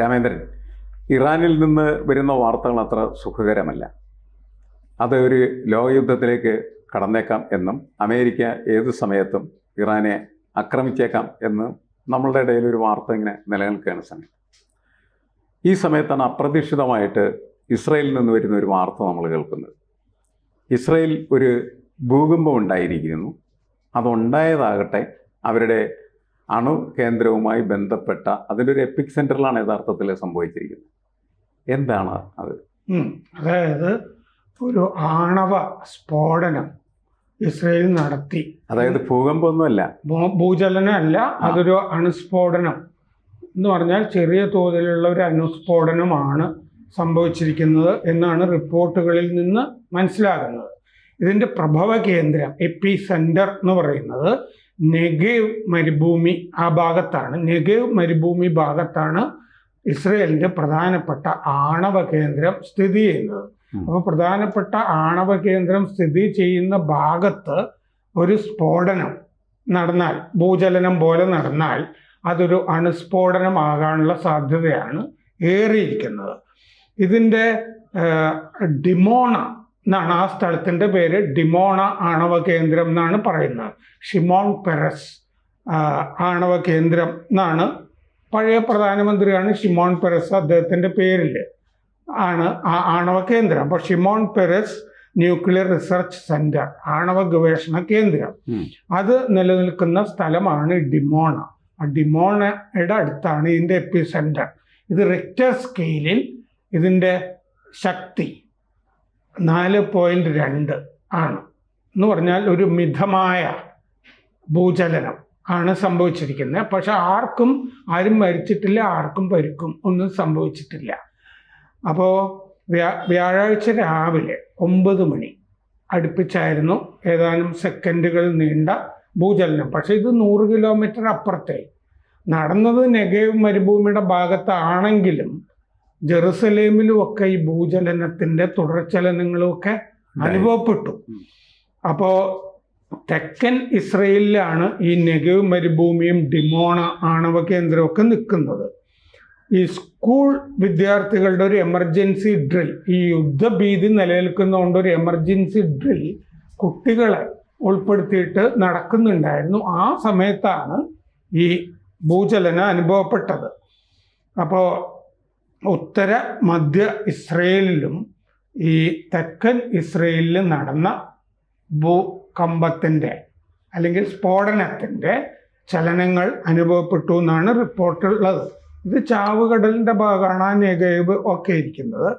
രാമേന്ദ്രൻ ഇറാനിൽ നിന്ന് വരുന്ന വാർത്തകൾ അത്ര സുഖകരമല്ല. അത് ഒരു ലോകയുദ്ധത്തിലേക്ക് കടന്നേക്കാം എന്നും അമേരിക്ക ഏത് സമയത്തും ഇറാനെ ആക്രമിച്ചേക്കാം എന്നും നമ്മളുടെ ഇടയിൽ ഒരു വാർത്ത ഇങ്ങനെ നിലനിൽക്കുകയാണ് സമയം. ഈ സമയത്താണ് അപ്രതീക്ഷിതമായിട്ട് ഇസ്രയേലിൽ നിന്ന് വരുന്ന ഒരു വാർത്ത നമ്മൾ കേൾക്കുന്നത്. ഇസ്രയേൽ ഒരു ഭൂകമ്പം ഉണ്ടായിരിക്കുന്നു. അതുണ്ടായതാകട്ടെ അവരുടെ അണു കേന്ദ്രവുമായി ബന്ധപ്പെട്ട ഒരു എപ്പിക് സെന്ററിലാണ് യഥാർത്ഥത്തിൽ സംഭവിച്ചിരിക്കുന്നത്. എന്താണ് അത്? അതായത് ഒരു ആണവ സ്ഫോടനം ഇസ്രയേൽ നടത്തി. അതായത് ഭൂകമ്പമൊന്നുമല്ല. ഭൂചലനമല്ല ഭൂചലനം അല്ല അതൊരു അണുസ്ഫോടനം എന്ന് പറഞ്ഞാൽ ചെറിയ തോതിലുള്ള ഒരു അണുസ്ഫോടനമാണ് സംഭവിച്ചിരിക്കുന്നത് എന്നാണ് റിപ്പോർട്ടുകളിൽ നിന്ന് മനസ്സിലാകുന്നത്. ഇതിന്റെ പ്രഭവ കേന്ദ്രം എപ്പി സെന്റർ എന്ന് പറയുന്നത് നെഗേവ് മരുഭൂമി ആ ഭാഗത്താണ്. നെഗേവ് മരുഭൂമി ഭാഗത്താണ് ഇസ്രയേലിന്റെ പ്രധാനപ്പെട്ട ആണവ കേന്ദ്രം സ്ഥിതി ചെയ്യുന്നത്. അപ്പോൾ പ്രധാനപ്പെട്ട ആണവ കേന്ദ്രം സ്ഥിതി ചെയ്യുന്ന ഭാഗത്ത് ഒരു സ്ഫോടനം നടന്നാൽ ഭൂചലനം പോലെ നടന്നാൽ അതൊരു അണുസ്ഫോടനമാകാനുള്ള സാധ്യതയാണ് ഏറിയിരിക്കുന്നത്. ഇതിന്റെ ഡിമോണ എന്നാണ് ആ സ്ഥലത്തിന്റെ പേര് ഡിമോണ ആണവ കേന്ദ്രം എന്നാണ് പറയുന്നത്. ഷിമോൺ പെറസ് ആണവ കേന്ദ്രം എന്നാണ് പഴയ പ്രധാനമന്ത്രിയാണ് ഷിമോൺ പെറസ് അദ്ദേഹത്തിന്റെ പേരിൽ ആണ് ആ ആണവ കേന്ദ്രം. അപ്പോൾ Shimon Peres nuclear research centre ആണവ ഗവേഷണ കേന്ദ്രം. അത് നിലനിൽക്കുന്ന സ്ഥലമാണ് ഡിമോണ. ആ ഡിമോണയുടെ അടുത്താണ് ഇതിന്റെ എപ്പി സെന്റർ ഇത് റിക്ടർ സ്കെയിലിൽ ഇതിന്റെ ശക്തി നാല് പോയിന്റ് രണ്ട് ആണ്. എന്ന് പറഞ്ഞാൽ ഒരു മിതമായ ഭൂചലനം ആണ് സംഭവിച്ചിരിക്കുന്നത്. പക്ഷെ ആർക്കും ആരും മരിച്ചിട്ടില്ല ആർക്കും പരിക്കും ഒന്നും സംഭവിച്ചിട്ടില്ല. അപ്പോൾ വ്യാ വ്യാഴാഴ്ച രാവിലെ ഒമ്പത് മണി അടുപ്പിച്ചായിരുന്നു ഏതാനും സെക്കൻഡുകൾ നീണ്ട ഭൂചലനം. പക്ഷേ ഇത് നൂറ് കിലോമീറ്റർ അപ്പുറത്തെ. നടന്നത് നെഗേവ് മരുഭൂമിയുടെ ഭാഗത്താണെങ്കിലും ജെറുസലേമിലും ഒക്കെ ഈ ഭൂചലനത്തിന്റെ തുടർചലനങ്ങളുമൊക്കെ അനുഭവപ്പെട്ടു. അപ്പോ അപ്പോൾ തെക്കൻ ഇസ്രയേലിലാണ് ഈ നെഗവ് മരുഭൂമിയും ഡിമോണ ആണവ കേന്ദ്രമൊക്കെ നിൽക്കുന്നത്. ഈ സ്കൂൾ വിദ്യാർത്ഥികളുടെ ഒരു എമർജൻസി ഡ്രിൽ ഈ യുദ്ധഭീതി നിലനിൽക്കുന്നതുകൊണ്ട് ഒരു എമർജൻസി ഡ്രിൽ കുട്ടികളെ ഉൾപ്പെടുത്തിയിട്ട് നടക്കുന്നുണ്ടായിരുന്നു. ആ സമയത്താണ് ഈ ഭൂചലനം അനുഭവപ്പെട്ടത്. അപ്പോൾ ഉത്തര മധ്യ ഇസ്രയേലിലും ഈ തെക്കൻ ഇസ്രയേലിലും നടന്ന ഭൂകമ്പത്തിന്റെ അല്ലെങ്കിൽ സ്ഫോടനത്തിന്റെ ചലനങ്ങൾ അനുഭവപ്പെട്ടു എന്നാണ് റിപ്പോർട്ടുള്ളത്. ഇത് ചാവുകടലിന്റെ ഭാഗമാണ് നെഗൈബ് ഒക്കെ ഇരിക്കുന്നത്.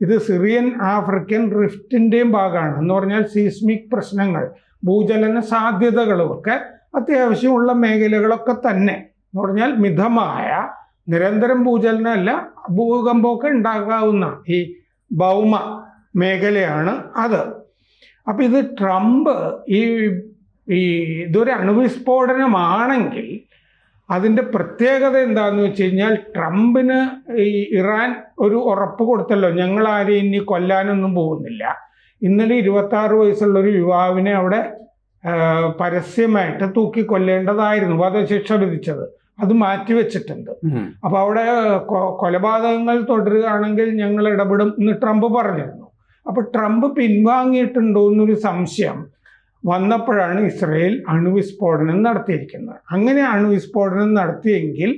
ഇത് സിറിയൻ ആഫ്രിക്കൻ റിഫ്റ്റിന്റെയും ഭാഗമാണ്. എന്ന് പറഞ്ഞാൽ സീസ്മിക് പ്രശ്നങ്ങൾ ഭൂചലന സാധ്യതകളുമൊക്കെ അത്യാവശ്യമുള്ള മേഖലകളൊക്കെ തന്നെ. എന്ന് പറഞ്ഞാൽ മിതമായ നിരന്തരം ഭൂചലനമല്ല ഭൂകമ്പമൊക്കെ ഉണ്ടാകാവുന്ന ഈ ഭൗമ മേഖലയാണ് അത്. അപ്പം ഇത് ട്രംപ് ഈ ഈ ഇതൊരു അണുവിസ്ഫോടനമാണെങ്കിൽ അതിന്റെ പ്രത്യേകത എന്താണെന്ന് വെച്ച് കഴിഞ്ഞാൽ ട്രംപിന് ഈ ഇറാൻ ഒരു ഉറപ്പ് കൊടുത്തല്ലോ ഞങ്ങൾ ആരെയും ഇനി കൊല്ലാനൊന്നും പോകുന്നില്ല. ഇന്നലെ ഇരുപത്താറ് വയസ്സുള്ള ഒരു യുവാവിനെ അവിടെ പരസ്യമായിട്ട് തൂക്കി കൊല്ലേണ്ടതായിരുന്നു വധശിക്ഷ വിധിച്ചത്. അത് മാറ്റിവെച്ചിട്ടുണ്ട് അപ്പൊ അപ്പോൾ അവിടെ കൊലപാതകങ്ങൾ തുടരുകയാണെങ്കിൽ ഞങ്ങൾ ഇടപെടും എന്ന് ട്രംപ് പറഞ്ഞിരുന്നു. അപ്പൊ ട്രംപ് പിൻവാങ്ങിയിട്ടുണ്ടോ എന്നൊരു സംശയം വന്നപ്പോഴാണ് ഇസ്രയേൽ അണുവിസ്ഫോടനം നടത്തിയിരിക്കുന്നത്. അങ്ങനെ അണുവിസ്ഫോടനം നടത്തിയെങ്കിൽ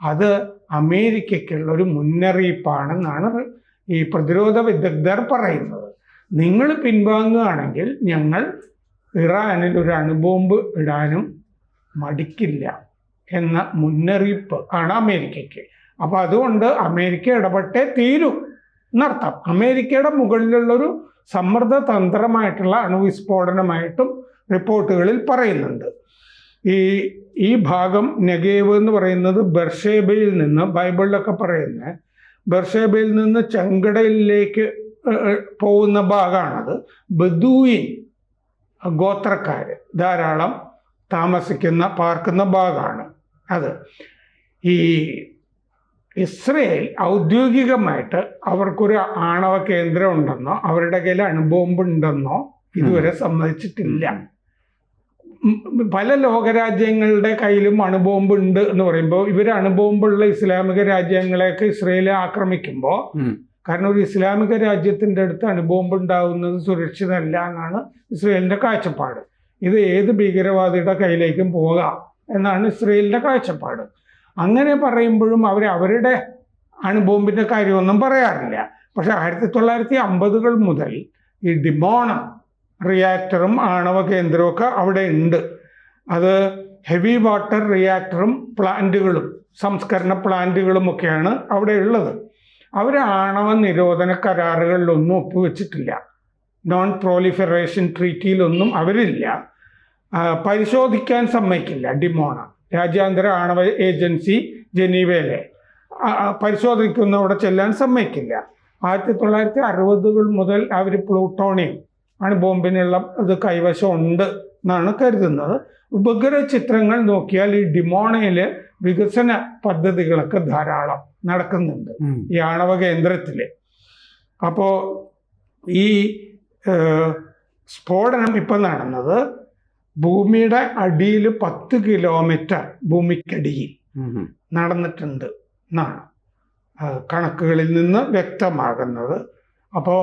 അത് അമേരിക്കയ്ക്കുള്ള ഒരു മുന്നറിയിപ്പാണെന്നാണ് ഈ പ്രതിരോധ വിദഗ്ധർ പറയുന്നത്. നിങ്ങൾ പിൻവാങ്ങുകയാണെങ്കിൽ ഞങ്ങൾ ഇറാനിൽ ഒരു അണുബോംബ് ഇടാനും മടിക്കില്ല. എന്ന മുന്നറിയിപ്പ് ആണ് അമേരിക്കയ്ക്ക്. അപ്പോൾ അതുകൊണ്ട് അമേരിക്ക ഇടപെട്ടേ തീരൂ. എന്നർത്ഥം അമേരിക്കയുടെ മുകളിലുള്ളൊരു സമ്മർദ്ദ തന്ത്രമായിട്ടുള്ള അണുവിസ്ഫോടനമായിട്ടും റിപ്പോർട്ടുകളിൽ പറയുന്നുണ്ട്. ഈ ഈ ഭാഗം നെഗേവ് എന്ന് പറയുന്നത് ബർഷേബയിൽ നിന്ന് ബൈബിളിലൊക്കെ പറയുന്ന ബർഷേബയിൽ നിന്ന് ഏഹ്, പോകുന്ന ഭാഗമാണത്. ബദൂയിൻ ഗോത്രക്കാർ ധാരാളം താമസിക്കുന്ന പാർക്കുന്ന ഭാഗമാണ്. അത് ഈ ഇസ്രയേൽ ഔദ്യോഗികമായിട്ട് അവർക്കൊരു ആണവ കേന്ദ്രം ഉണ്ടെന്നോ അവരുടെ കയ്യിൽ അണുബോംബ് ഉണ്ടെന്നോ ഇതുവരെ സമ്മതിച്ചിട്ടില്ല. പല ലോകരാജ്യങ്ങളുടെ കയ്യിലും അണുബോംബ് ഉണ്ട് എന്ന് പറയുമ്പോൾ ഇവർ അണുബോംബുള്ള ഇസ്ലാമിക രാജ്യങ്ങളെയൊക്കെ ഇസ്രയേൽ ആക്രമിക്കുമ്പോൾ കാരണം ഒരു ഇസ്ലാമിക രാജ്യത്തിന്റെ അടുത്ത് അണുബോംബ് ഉണ്ടാവുന്നത് സുരക്ഷിതമല്ല എന്നാണ് ഇസ്രയേലിന്റെ കാഴ്ചപ്പാട്. ഇത് ഏത് ഭീകരവാദിയുടെ കയ്യിലേക്കും പോകാം. എന്നാണ് ഇസ്രയേലിന്റെ കാഴ്ചപ്പാട്. അങ്ങനെ പറയുമ്പോഴും അവർ അവരുടെ അണുബോംബിന്റെ കാര്യമൊന്നും പറയാറില്ല. പക്ഷെ ആയിരത്തി തൊള്ളായിരത്തി അമ്പതുകൾ മുതൽ ഈ ഡിമോണ റിയാക്ടറും ആണവ കേന്ദ്രവും ഒക്കെ അവിടെ ഉണ്ട്. അത് ഹെവി വാട്ടർ റിയാക്ടറും പ്ലാന്റുകളും സംസ്കരണ പ്ലാന്റുകളും ഒക്കെയാണ് അവിടെ ഉള്ളത്. അവർ ആണവ നിരോധന കരാറുകളിലൊന്നും ഒപ്പുവെച്ചിട്ടില്ല. Non proliferation ട്രീറ്റിയിലൊന്നും അവരില്ല. പരിശോധിക്കാൻ സമ്മതിക്കില്ല. ഡിമോണ. രാജ്യാന്തര ആണവ ഏജൻസി ജനീവയിലെ. പരിശോധിക്കുന്ന അവിടെ പരിശോധിക്കുന്നവിടെ ചെല്ലാൻ സമ്മതിക്കില്ല. ആയിരത്തി തൊള്ളായിരത്തി അറുപതുകൾ മുതൽ അവർ പ്ലൂട്ടോണിയം ആണ് ബോംബിനുള്ള ഇത് കൈവശം ഉണ്ട് എന്നാണ് കരുതുന്നത്. ഉപഗ്രഹ ചിത്രങ്ങൾ നോക്കിയാൽ ഈ ഡിമോണയിൽ വികസന പദ്ധതികളൊക്കെ ധാരാളം നടക്കുന്നുണ്ട് ഈ ആണവ കേന്ദ്രത്തിൽ അപ്പോൾ ഈ സ്ഫോടനം ഇപ്പം നടന്നത് ഭൂമിയുടെ അടിയിൽ പത്ത് കിലോമീറ്റർ ഭൂമിക്കടിയിൽ നടന്നിട്ടുണ്ട് എന്നാണ് കണക്കുകളിൽ നിന്ന് വ്യക്തമാകുന്നത്. അപ്പോൾ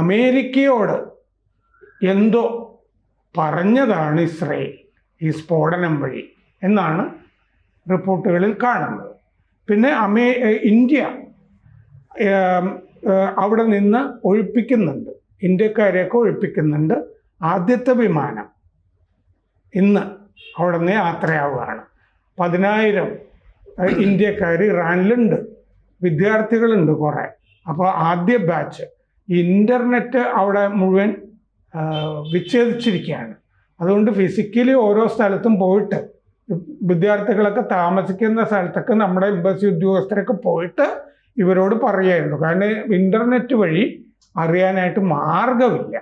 അമേരിക്കയോട് എന്തോ പറഞ്ഞതാണ് ഇസ്രയേൽ ഈ സ്ഫോടനം വഴി എന്നാണ് റിപ്പോർട്ടുകളിൽ കാണുന്നത്. പിന്നെ അമേ ഇന്ത്യ അവിടെ നിന്ന് ഒഴിപ്പിക്കുന്നുണ്ട്. ഇന്ത്യക്കാരെയൊക്കെ ഒഴിപ്പിക്കുന്നുണ്ട്. ആദ്യത്തെ വിമാനം ഇന്ന് അവിടെ നിന്ന് യാത്രയാവുകയാണ്. പതിനായിരം ഇന്ത്യക്കാർ ഇറാനിലുണ്ട്. വിദ്യാർത്ഥികളുണ്ട് കുറേ. അപ്പോൾ ആദ്യ ബാച്ച് ഇന്റർനെറ്റ് അവിടെ മുഴുവൻ വിച്ഛേദിച്ചിരിക്കുകയാണ്. അതുകൊണ്ട് ഫിസിക്കലി ഓരോ സ്ഥലത്തും പോയിട്ട് വിദ്യാർത്ഥികളൊക്കെ താമസിക്കുന്ന സ്ഥലത്തൊക്കെ നമ്മുടെ എംബസി ഉദ്യോഗസ്ഥരൊക്കെ പോയിട്ട് ഇവരോട് പറയുമായിരുന്നു കാരണം ഇന്റർനെറ്റ് വഴി അറിയാനായിട്ട് മാർഗമില്ല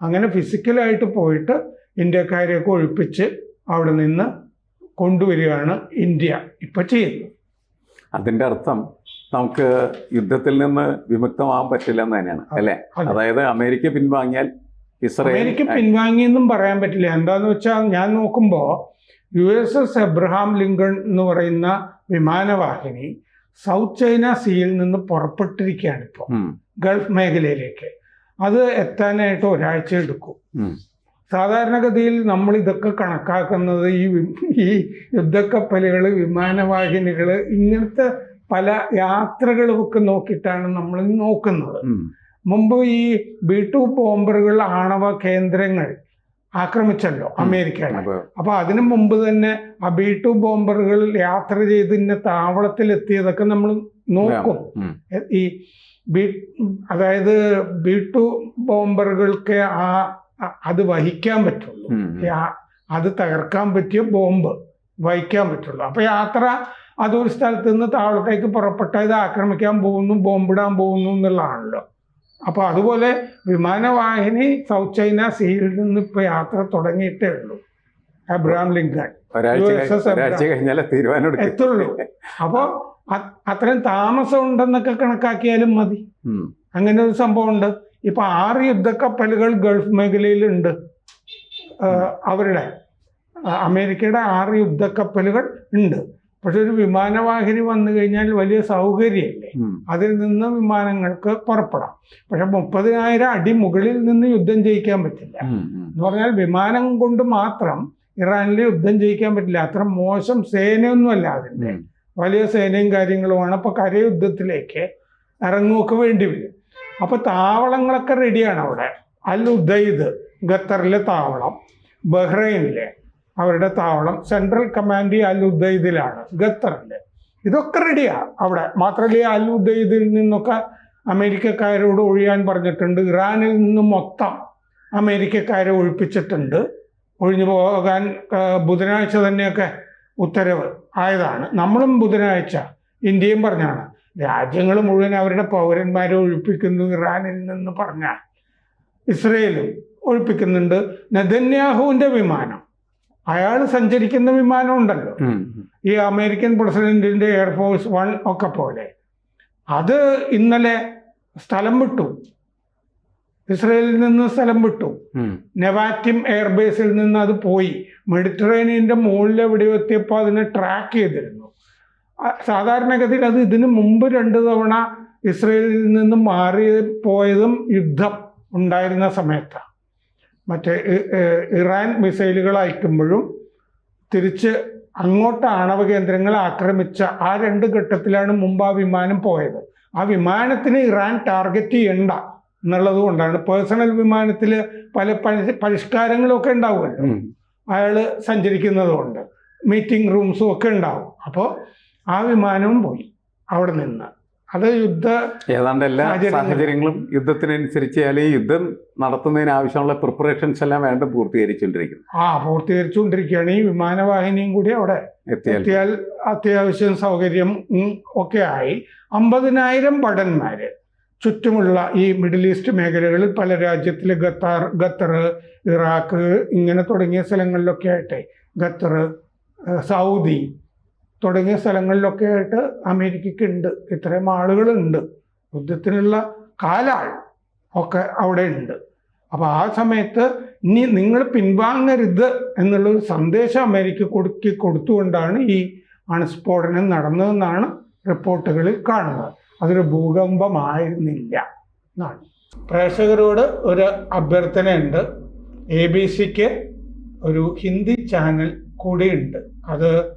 അങ്ങനെ ഫിസിക്കലായിട്ട് പോയിട്ട് ഇന്ത്യക്കാരെയൊക്കെ ഒഴിപ്പിച്ച് അവിടെ നിന്ന് കൊണ്ടുവരികയാണ് ഇന്ത്യ ഇപ്പം ചെയ്യുന്നത്. അതിന്റെ അർത്ഥം നമുക്ക് യുദ്ധത്തിൽ നിന്ന് വിമുക്തമാവാൻ പറ്റില്ല എന്ന് തന്നെയാണ് അല്ലെ? അതായത് അമേരിക്ക പിൻവാങ്ങിയാൽ ഇസ്രായേൽ അമേരിക്ക പിൻവാങ്ങിയെന്നും പറയാൻ പറ്റില്ല. എന്താന്ന് വെച്ചാൽ ഞാൻ നോക്കുമ്പോൾ U S S Abraham Lincoln എന്ന് പറയുന്ന വിമാനവാഹിനി സൗത്ത് ചൈന സീയിൽ നിന്ന് പുറപ്പെട്ടിരിക്കുകയാണ് ഇപ്പോൾ ഗൾഫ് മേഖലയിലേക്ക്. അത് എത്താനായിട്ട് ഒരാഴ്ച എടുക്കും. സാധാരണഗതിയിൽ നമ്മൾ ഇതൊക്കെ കണക്കാക്കുന്നത് ഈ ഈ യുദ്ധക്കപ്പലുകൾ വിമാനവാഹിനികൾ ഇങ്ങനത്തെ പല യാത്രകളുമൊക്കെ നോക്കിയിട്ടാണ് നമ്മൾ നോക്കുന്നത്. മുമ്പ് ഈ ബി ടു ബോംബറുകൾ ആണവ കേന്ദ്രങ്ങൾ ആക്രമിച്ചല്ലോ അമേരിക്കയുടെ. അപ്പൊ അതിനു മുമ്പ് തന്നെ ആ ബി ടു ബോംബറുകൾ യാത്ര ചെയ്ത് ഇന്ന താവളത്തിലെത്തിയതൊക്കെ നമ്മൾ നോക്കും. ഈ ബി അതായത് ബി ടു ബോംബറുകൾക്ക് ആ അത് വഹിക്കാൻ പറ്റുള്ളൂ. അത് തകർക്കാൻ പറ്റിയ ബോംബ് വഹിക്കാൻ പറ്റുള്ളൂ. അപ്പൊ യാത്ര അതൊരു സ്ഥലത്ത് നിന്ന് താവളത്തേക്ക് പുറപ്പെട്ട ഇത് ആക്രമിക്കാൻ പോകുന്നു ബോംബിടാൻ പോകുന്നു എന്നുള്ളതാണല്ലോ. അപ്പൊ അതുപോലെ വിമാനവാഹിനി സൗത്ത് ചൈന സീയിൽ നിന്ന് ഇപ്പൊ യാത്ര തുടങ്ങിയിട്ടേ ഉള്ളൂ. Abraham Lincoln. എത്തുള്ളൂ. അപ്പോൾ അത്രയും താമസം ഉണ്ടെന്നൊക്കെ കണക്കാക്കിയാലും മതി. അങ്ങനെ ഒരു സംഭവം ഉണ്ട് ഇപ്പൊ ആറ് യുദ്ധക്കപ്പലുകൾ ഗൾഫ് മേഖലയിലുണ്ട്. അവരുടെ അമേരിക്കയുടെ ആറ് യുദ്ധക്കപ്പലുകൾ ഉണ്ട്. പക്ഷെ ഒരു വിമാനവാഹിനി വന്നു കഴിഞ്ഞാൽ വലിയ സൗകര്യമല്ലേ? അതിൽ നിന്ന് വിമാനങ്ങൾക്ക് പുറപ്പെടാം. പക്ഷെ മുപ്പതിനായിരം അടി മുകളിൽ നിന്ന് യുദ്ധം ജയിക്കാൻ പറ്റില്ല. എന്ന് പറഞ്ഞാൽ വിമാനം കൊണ്ട് മാത്രം ഇറാനിൽ യുദ്ധം ജയിക്കാൻ പറ്റില്ല. അത്ര മോശം സേനയൊന്നുമല്ല അതിന്റെ. വലിയ സേനയും കാര്യങ്ങളുമാണ്. അപ്പോൾ കരയുദ്ധത്തിലേക്ക് ഇറങ്ങുമൊക്കെ വേണ്ടി വരും. അപ്പോൾ താവളങ്ങളൊക്കെ റെഡിയാണ് അവിടെ. അൽ ഉദയ്ദ് ഖത്തറിലെ താവളം ബഹ്റൈനിലെ അവരുടെ താവളം സെൻട്രൽ കമാൻഡ് അൽ ഉദയ്ദിലാണ് ഖത്തറിലെ. ഇതൊക്കെ റെഡിയാണ് അവിടെ. മാത്രമല്ല അൽ ഉദയ്ദിൽ നിന്നൊക്കെ അമേരിക്കക്കാരോട് ഒഴിയാൻ പറഞ്ഞിട്ടുണ്ട്. ഇറാനിൽ നിന്ന് മൊത്തം അമേരിക്കക്കാരെ ഒഴിപ്പിച്ചിട്ടുണ്ട്. ഒഴിഞ്ഞു പോകാൻ ബുധനാഴ്ച തന്നെയൊക്കെ ഉത്തരവ് ആയതാണ്. നമ്മളും ബുധനാഴ്ച ഇന്ത്യയും പറഞ്ഞാണ്. രാജ്യങ്ങൾ മുഴുവൻ അവരുടെ പൗരന്മാരെ ഒഴിപ്പിക്കുന്നു ഇറാനിൽ നിന്ന് പറഞ്ഞാൽ ഇസ്രയേലും ഒഴിപ്പിക്കുന്നുണ്ട് നെതന്യാഹുവിന്റെ വിമാനം. അയാൾ സഞ്ചരിക്കുന്ന വിമാനം ഉണ്ടല്ലോ. ഈ അമേരിക്കൻ പ്രസിഡന്റിന്റെ എയർഫോഴ്സ് വൺ ഒക്കെ പോലെ. അത് ഇന്നലെ സ്ഥലം വിട്ടു. ഇസ്രയേലിൽ നിന്ന് സ്ഥലം വിട്ടു. നെവാറ്റിം എയർബേസിൽ നിന്ന് അത് പോയി. മെഡിറ്ററേനിയന്റെ മുകളിൽ എവിടെ എത്തിയപ്പോൾ അതിനെ ട്രാക്ക് ചെയ്തിരുന്നു. സാധാരണഗതിയിൽ അത് ഇതിനു മുമ്പ് രണ്ട് തവണ ഇസ്രയേലിൽ നിന്നും മാറി പോയതും യുദ്ധം ഉണ്ടായിരുന്ന സമയത്താണ് മറ്റേ ഇറാൻ മിസൈലുകൾ അയക്കുമ്പോഴും തിരിച്ച് അങ്ങോട്ട് ആണവ കേന്ദ്രങ്ങൾ ആക്രമിച്ച ആ രണ്ട് ഘട്ടത്തിലാണ് മുമ്പ് ആ വിമാനം പോയത്. ആ വിമാനത്തിന് ഇറാൻ ടാർഗറ്റ് ചെയ്യണ്ട എന്നുള്ളത് കൊണ്ടാണ്. പേഴ്സണൽ വിമാനത്തിൽ പല പരിഷ്കാരങ്ങളൊക്കെ ഉണ്ടാവുമല്ലോ. അയാൾ സഞ്ചരിക്കുന്നത് കൊണ്ട് മീറ്റിംഗ് റൂംസും ഒക്കെ ഉണ്ടാവും. അപ്പോൾ ആ വിമാനവും പോയി അവിടെ നിന്ന്. അത് യുദ്ധ ഏതാണ്ട് എല്ലാ. സാഹചര്യങ്ങളും യുദ്ധത്തിനനുസരിച്ച് അല്ലെങ്കിൽ യുദ്ധം നടത്തുന്നതിന് ആവശ്യമുള്ള പ്രിപ്പറേഷൻസ് എല്ലാം വേണ്ട പൂർത്തീകരിച്ചുകൊണ്ടിരിക്കുന്നു. ആ പൂർത്തീകരിച്ചുകൊണ്ടിരിക്കുകയാണ്. ഈ വിമാനവാഹിനിയും കൂടി അവിടെ എത്തിയാൽ എത്തിയാൽ അത്യാവശ്യം സൗകര്യം ഒക്കെ ആയി. അമ്പതിനായിരം ഭടന്മാര് ചുറ്റുമുള്ള ഈ മിഡിൽ ഈസ്റ്റ് മേഖലകളിൽ പല രാജ്യത്തിൽ ഖത്താർ ഖത്തർ ഇറാഖ് ഇങ്ങനെ തുടങ്ങിയ സ്ഥലങ്ങളിലൊക്കെ ആയിട്ട് ഖത്തർ സൗദി തുടങ്ങിയ സ്ഥലങ്ങളിലൊക്കെ ആയിട്ട് അമേരിക്കയ്ക്ക് ഉണ്ട്. ഇത്രയും ആളുകളുണ്ട്. യുദ്ധത്തിനുള്ള കാലാൾ ഒക്കെ അവിടെ ഉണ്ട്. അപ്പോൾ ആ സമയത്ത് ഇനി നിങ്ങൾ പിൻവാങ്ങരുത് എന്നുള്ളൊരു സന്ദേശം അമേരിക്ക കൊടുക്കി കൊടുത്തുകൊണ്ടാണ് ഈ അണുസ്ഫോടനം നടന്നതെന്നാണ് റിപ്പോർട്ടുകളിൽ കാണുന്നത്. അതൊരു ഭൂകമ്പമായിരുന്നില്ല എന്നാണ്. പ്രേക്ഷകരോട് ഒരു അഭ്യർത്ഥനയുണ്ട്. എ ബി സിക്ക് ഒരു ഹിന്ദി ചാനൽ കൂടിയുണ്ട്. അത്